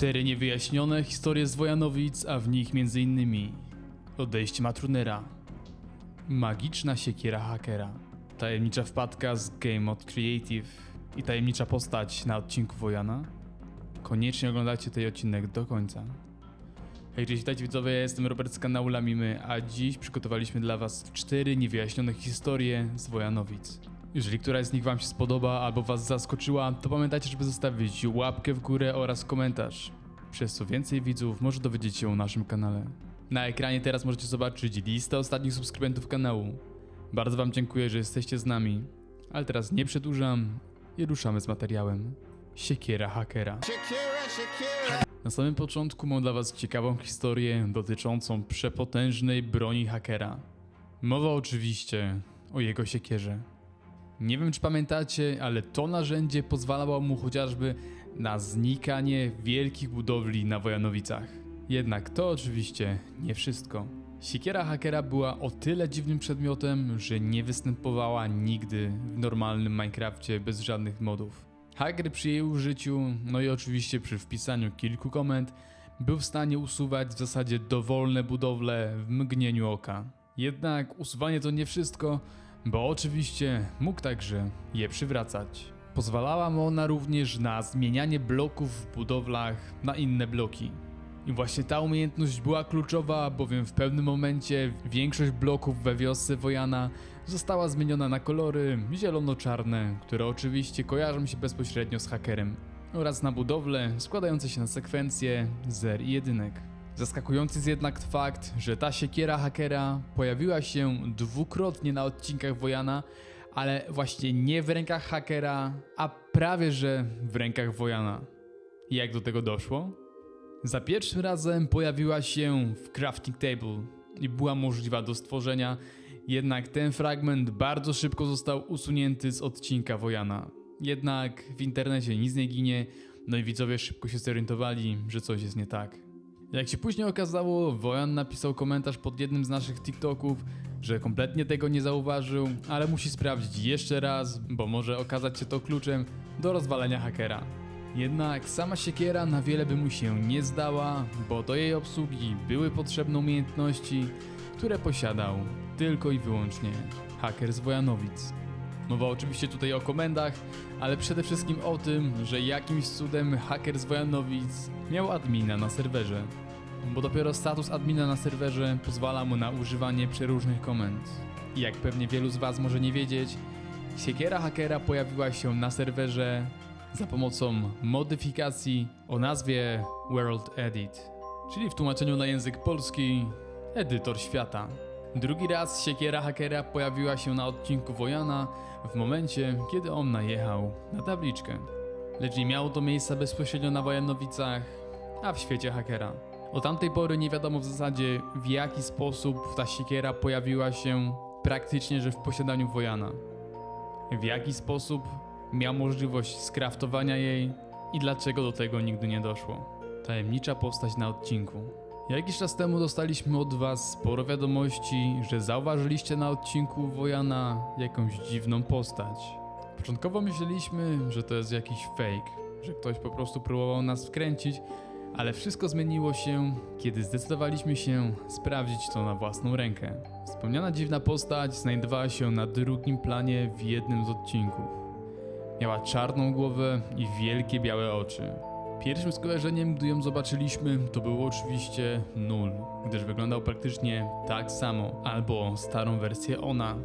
Cztery niewyjaśnione historie z Wojanowic, a w nich m.in. odejście Matrunera, magiczna siekiera hakera, tajemnicza wpadka z Game Mode Creative i tajemnicza postać na odcinku Wojana. Koniecznie oglądajcie ten odcinek do końca. Hej, cześć, witajcie widzowie, ja jestem Robert z kanału Lamimy, a dziś przygotowaliśmy dla was cztery niewyjaśnione historie z Wojanowic. Jeżeli któraś z nich wam się spodoba albo was zaskoczyła, to pamiętajcie, żeby zostawić łapkę w górę oraz komentarz, przez co więcej widzów może dowiedzieć się o naszym kanale. Na ekranie teraz możecie zobaczyć listę ostatnich subskrybentów kanału. Bardzo wam dziękuję, że jesteście z nami, ale teraz nie przedłużam i ruszamy z materiałem. Siekiera hakera. Shakira, Shakira. Na samym początku mam dla Was ciekawą historię dotyczącą przepotężnej broni hakera. Mowa oczywiście o jego siekierze. Nie wiem czy pamiętacie, ale to narzędzie pozwalało mu chociażby na znikanie wielkich budowli na Wojanowicach. Jednak to oczywiście nie wszystko. Siekiera hakera była o tyle dziwnym przedmiotem, że nie występowała nigdy w normalnym Minecrafcie bez żadnych modów. Hacker przy jej użyciu, no i oczywiście przy wpisaniu kilku komend, był w stanie usuwać w zasadzie dowolne budowle w mgnieniu oka. Jednak usuwanie to nie wszystko, bo oczywiście mógł także je przywracać. Pozwalała mu ona również na zmienianie bloków w budowlach na inne bloki. I właśnie ta umiejętność była kluczowa, bowiem w pewnym momencie większość bloków we wiosce Wojana została zmieniona na kolory zielono-czarne, które oczywiście kojarzą się bezpośrednio z hakerem, oraz na budowle składające się na sekwencje zer i jedynek. Zaskakujący jest jednak fakt, że ta siekiera hakera pojawiła się dwukrotnie na odcinkach Wojana, ale właśnie nie w rękach hakera, a prawie że w rękach Wojana. Jak do tego doszło? Za pierwszym razem pojawiła się w Crafting Table i była możliwa do stworzenia, jednak ten fragment bardzo szybko został usunięty z odcinka Wojana. Jednak w internecie nic nie ginie, no i widzowie szybko się zorientowali, że coś jest nie tak. Jak się później okazało, Wojan napisał komentarz pod jednym z naszych TikToków, że kompletnie tego nie zauważył, ale musi sprawdzić jeszcze raz, bo może okazać się to kluczem do rozwalenia hakera. Jednak sama siekiera na wiele by mu się nie zdała, bo do jej obsługi były potrzebne umiejętności, które posiadał tylko i wyłącznie haker z Wojanowic. Mowa oczywiście tutaj o komendach, ale przede wszystkim o tym, że jakimś cudem haker z Wojanowic miał admina na serwerze. Bo dopiero status admina na serwerze pozwala mu na używanie przeróżnych komend. I jak pewnie wielu z Was może nie wiedzieć, siekiera hakera pojawiła się na serwerze za pomocą modyfikacji o nazwie World Edit, czyli w tłumaczeniu na język polski edytor świata. Drugi raz siekiera hakera pojawiła się na odcinku Wojana w momencie, kiedy on najechał na tabliczkę. Lecz nie miało to miejsca bezpośrednio na Wojanowicach, a w świecie hakera. Od tamtej pory nie wiadomo w zasadzie w jaki sposób ta siekiera pojawiła się praktycznie, że w posiadaniu Wojana. W jaki sposób miał możliwość skraftowania jej i dlaczego do tego nigdy nie doszło. Tajemnicza postać na odcinku. Jakiś czas temu dostaliśmy od Was sporo wiadomości, że zauważyliście na odcinku Wojana jakąś dziwną postać. Początkowo myśleliśmy, że to jest jakiś fake, że ktoś po prostu próbował nas wkręcić, ale wszystko zmieniło się, kiedy zdecydowaliśmy się sprawdzić to na własną rękę. Wspomniana dziwna postać znajdowała się na drugim planie w jednym z odcinków. Miała czarną głowę i wielkie białe oczy. Pierwszym skojarzeniem, gdy ją zobaczyliśmy, to było oczywiście nul, gdyż wyglądał praktycznie tak samo, albo starą wersję ona.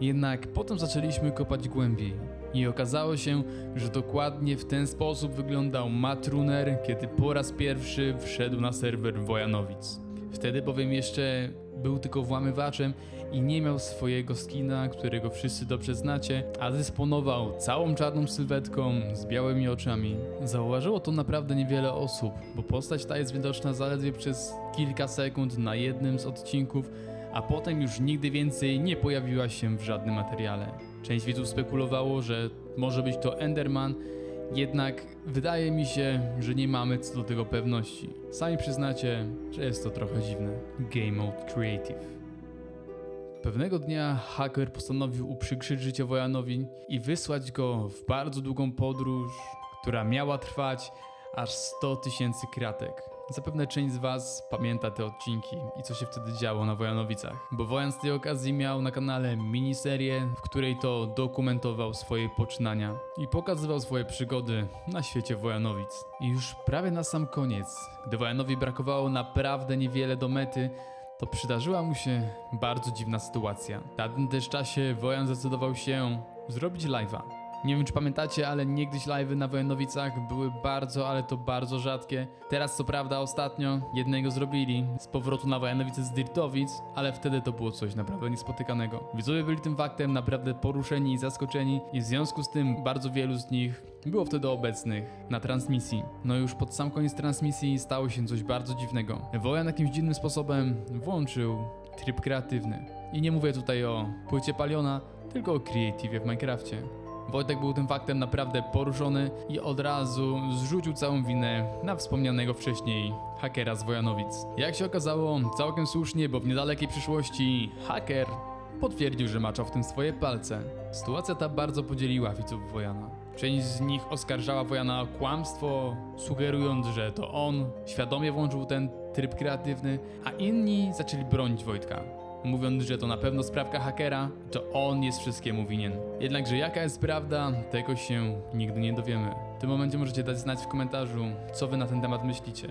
Jednak potem zaczęliśmy kopać głębiej i okazało się, że dokładnie w ten sposób wyglądał Matt Runner, kiedy po raz pierwszy wszedł na serwer Wojanowic. Wtedy bowiem jeszcze był tylko włamywaczem i nie miał swojego skina, którego wszyscy dobrze znacie, a dysponował całą czarną sylwetką z białymi oczami. Zauważyło to naprawdę niewiele osób, bo postać ta jest widoczna zaledwie przez kilka sekund na jednym z odcinków, a potem już nigdy więcej nie pojawiła się w żadnym materiale. Część widzów spekulowało, że może być to Enderman, jednak wydaje mi się, że nie mamy co do tego pewności. Sami przyznacie, że jest to trochę dziwne. Game Mode Creative. Pewnego dnia haker postanowił uprzykrzyć życie Wojanowi i wysłać go w bardzo długą podróż, która miała trwać aż 100 tysięcy kratek. Zapewne część z Was pamięta te odcinki i co się wtedy działo na Wojanowicach, bo Wojan z tej okazji miał na kanale miniserię, w której to dokumentował swoje poczynania i pokazywał swoje przygody na świecie Wojanowic. I już prawie na sam koniec, gdy Wojanowi brakowało naprawdę niewiele do mety, to przydarzyła mu się bardzo dziwna sytuacja. W tamtym też czasie Wojan zdecydował się zrobić live'a. Nie wiem czy pamiętacie, ale niegdyś live'y na Wojanowicach były bardzo, ale to bardzo rzadkie. Teraz co prawda ostatnio jednego zrobili z powrotu na Wojanowice z Dirtowic, ale wtedy to było coś naprawdę niespotykanego. Widzowie byli tym faktem naprawdę poruszeni i zaskoczeni i w związku z tym bardzo wielu z nich było wtedy obecnych na transmisji. No już pod sam koniec transmisji stało się coś bardzo dziwnego. Wojan jakimś dziwnym sposobem włączył tryb kreatywny. I nie mówię tutaj o płycie Paliona, tylko o creative w Minecrafcie. Wojtek był tym faktem naprawdę poruszony i od razu zrzucił całą winę na wspomnianego wcześniej hakera z Wojanowic. Jak się okazało, całkiem słusznie, bo w niedalekiej przyszłości haker potwierdził, że maczał w tym swoje palce. Sytuacja ta bardzo podzieliła widzów Wojana. Część z nich oskarżała Wojana o kłamstwo, sugerując, że to on świadomie włączył ten tryb kreatywny, a inni zaczęli bronić Wojtka mówiąc, że to na pewno sprawka hakera, to on jest wszystkiemu winien. Jednakże jaka jest prawda, tego się nigdy nie dowiemy. W tym momencie możecie dać znać w komentarzu, co wy na ten temat myślicie.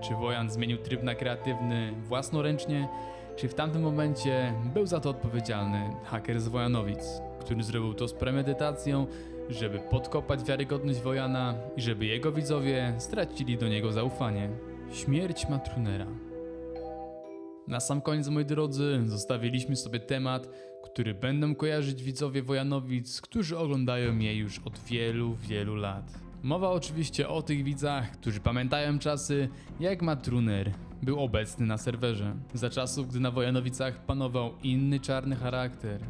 Czy Wojan zmienił tryb na kreatywny własnoręcznie, czy w tamtym momencie był za to odpowiedzialny haker z Wojanowic, który zrobił to z premedytacją, żeby podkopać wiarygodność Wojana i żeby jego widzowie stracili do niego zaufanie. Śmierć Matrunera. Na sam koniec, moi drodzy, zostawiliśmy sobie temat, który będą kojarzyć widzowie Wojanowic, którzy oglądają je już od wielu, wielu lat. Mowa oczywiście o tych widzach, którzy pamiętają czasy, jak Matruner był obecny na serwerze. Za czasów, gdy na Wojanowicach panował inny czarny charakter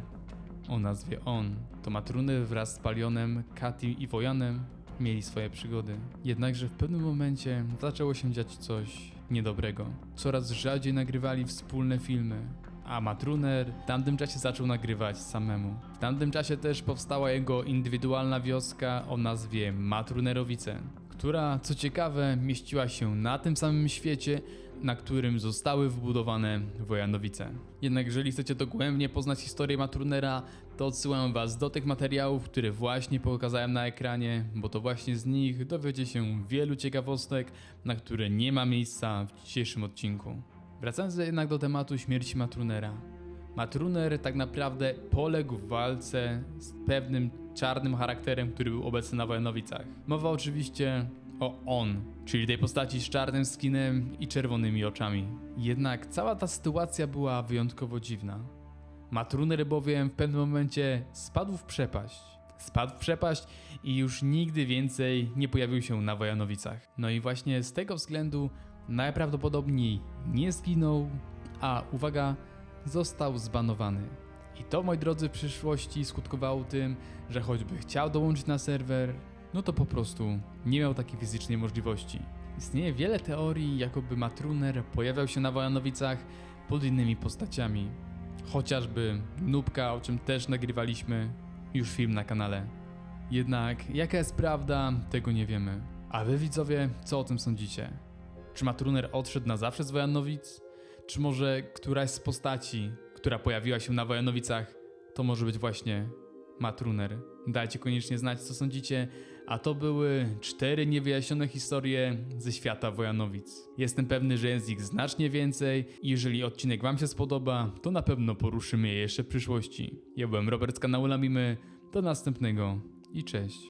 o nazwie On. To Matruner wraz z Palionem, Kati i Wojanem mieli swoje przygody. Jednakże w pewnym momencie zaczęło się dziać coś niedobrego. Coraz rzadziej nagrywali wspólne filmy, a Matruner w tamtym czasie zaczął nagrywać samemu. W tamtym czasie też powstała jego indywidualna wioska o nazwie Matrunerowice, która co ciekawe mieściła się na tym samym świecie, na którym zostały wbudowane Wojanowice. Jednak jeżeli chcecie dogłębnie poznać historię Matrunera, to odsyłam was do tych materiałów, które właśnie pokazałem na ekranie, bo to właśnie z nich dowiecie się wielu ciekawostek, na które nie ma miejsca w dzisiejszym odcinku. Wracając jednak do tematu śmierci Matrunera. Matruner tak naprawdę poległ w walce z pewnym czarnym charakterem, który był obecny na Wojanowicach. Mowa oczywiście o on, czyli tej postaci z czarnym skinem i czerwonymi oczami. Jednak cała ta sytuacja była wyjątkowo dziwna. Matruner bowiem w pewnym momencie spadł w przepaść. Spadł w przepaść i już nigdy więcej nie pojawił się na Wojanowicach. No i właśnie z tego względu najprawdopodobniej nie zginął, a uwaga, został zbanowany. I to, moi drodzy, w przyszłości skutkowało tym, że choćby chciał dołączyć na serwer, no to po prostu nie miał takiej fizycznej możliwości. Istnieje wiele teorii, jakoby Matruner pojawiał się na Wojanowicach pod innymi postaciami. Chociażby Nubka, o czym też nagrywaliśmy już film na kanale. Jednak jaka jest prawda, tego nie wiemy. A wy widzowie, co o tym sądzicie? Czy Matruner odszedł na zawsze z Wojanowic? Czy może któraś z postaci, która pojawiła się na Wojanowicach, to może być właśnie Matruner? Dajcie koniecznie znać, co sądzicie. A to były cztery niewyjaśnione historie ze świata Wojanowic. Jestem pewny, że jest ich znacznie więcej i jeżeli odcinek Wam się spodoba, to na pewno poruszymy je jeszcze w przyszłości. Ja byłem Robert z kanału Lamimy. Do następnego i cześć.